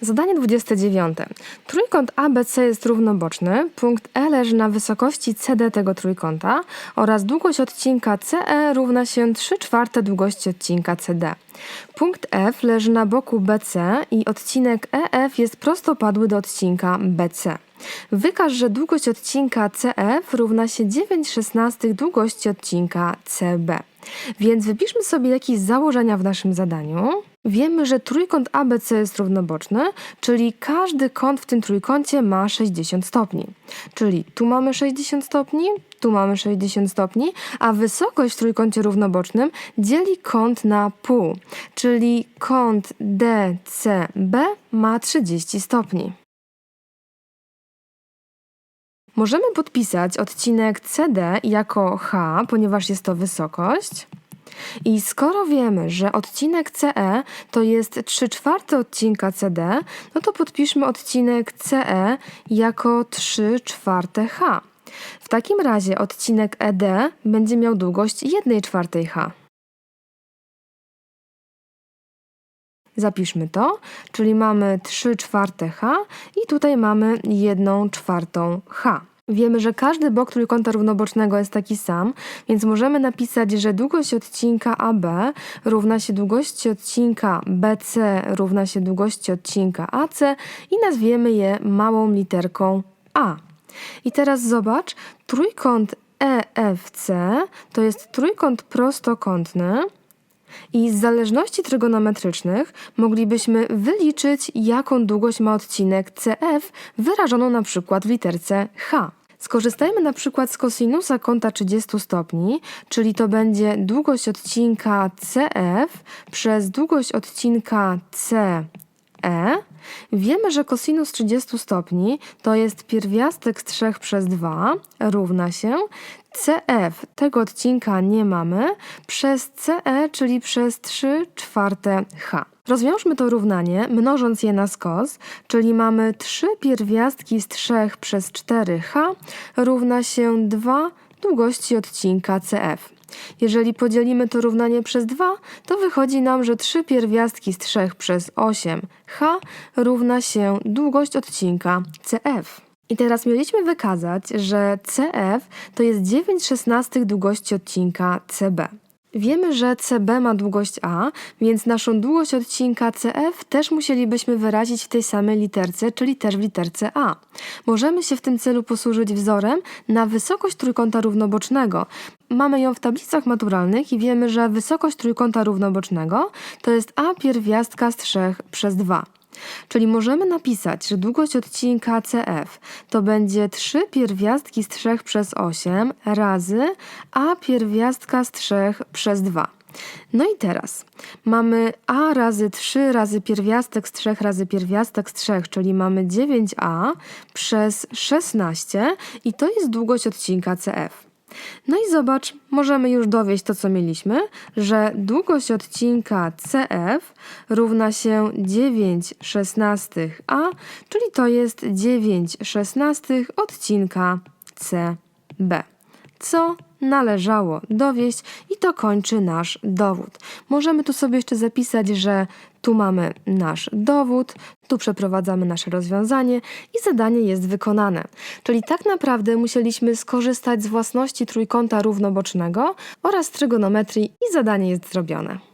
Zadanie 29. Trójkąt ABC jest równoboczny, punkt E leży na wysokości CD tego trójkąta oraz długość odcinka CE równa się 3 czwarte długości odcinka CD. Punkt F leży na boku BC i odcinek EF jest prostopadły do odcinka BC. Wykaż, że długość odcinka CF równa się 9 szesnastych długości odcinka CB. Więc wypiszmy sobie jakieś założenia w naszym zadaniu. Wiemy, że trójkąt ABC jest równoboczny, czyli każdy kąt w tym trójkącie ma 60 stopni. Czyli tu mamy 60 stopni, tu mamy 60 stopni, a wysokość w trójkącie równobocznym dzieli kąt na pół, czyli kąt DCB ma 30 stopni. Możemy podpisać odcinek CD jako H, ponieważ jest to wysokość. I skoro wiemy, że odcinek CE to jest 3 czwarte odcinka CD, no to podpiszmy odcinek CE jako 3 czwarte H. W takim razie odcinek ED będzie miał długość 1 czwartej H. Zapiszmy to, czyli mamy 3 czwarte H i tutaj mamy 1 czwartą H. Wiemy, że każdy bok trójkąta równobocznego jest taki sam, więc możemy napisać, że długość odcinka AB równa się długości odcinka BC równa się długości odcinka AC i nazwiemy je małą literką A. I teraz zobacz, trójkąt EFC to jest trójkąt prostokątny, i z zależności trygonometrycznych moglibyśmy wyliczyć, jaką długość ma odcinek CF, wyrażoną na przykład w literce H. Skorzystajmy na przykład z kosinusa kąta 30 stopni, czyli to będzie długość odcinka CF przez długość odcinka CE. Wiemy, że kosinus 30 stopni to jest pierwiastek z 3 przez 2 równa się. CF, tego odcinka nie mamy, przez CE, czyli przez 3 czwarte H. Rozwiążmy to równanie, mnożąc je na skos, czyli mamy 3 pierwiastki z 3 przez 4H równa się 2 długości odcinka CF. Jeżeli podzielimy to równanie przez 2, to wychodzi nam, że 3 pierwiastki z 3 przez 8h równa się długość odcinka CF. I teraz mieliśmy wykazać, że CF to jest 9 szesnastych długości odcinka CB. Wiemy, że CB ma długość A, więc naszą długość odcinka CF też musielibyśmy wyrazić w tej samej literce, czyli też w literce A. Możemy się w tym celu posłużyć wzorem na wysokość trójkąta równobocznego. Mamy ją w tablicach maturalnych i wiemy, że wysokość trójkąta równobocznego to jest A pierwiastka z 3 przez 2. Czyli możemy napisać, że długość odcinka CF to będzie 3 pierwiastki z 3 przez 8 razy A pierwiastka z 3 przez 2. No i teraz mamy A razy 3 razy pierwiastek z 3 razy pierwiastek z 3, czyli mamy 9A przez 16 i to jest długość odcinka CF. No i zobacz, możemy już dowieść to, co mieliśmy, że długość odcinka CF równa się 9 szesnastych A, czyli to jest 9 szesnastych odcinka CB. Co należało dowieść i to kończy nasz dowód. Możemy tu sobie jeszcze zapisać, że tu mamy nasz dowód, tu przeprowadzamy nasze rozwiązanie i zadanie jest wykonane. Czyli tak naprawdę musieliśmy skorzystać z własności trójkąta równobocznego oraz trygonometrii i zadanie jest zrobione.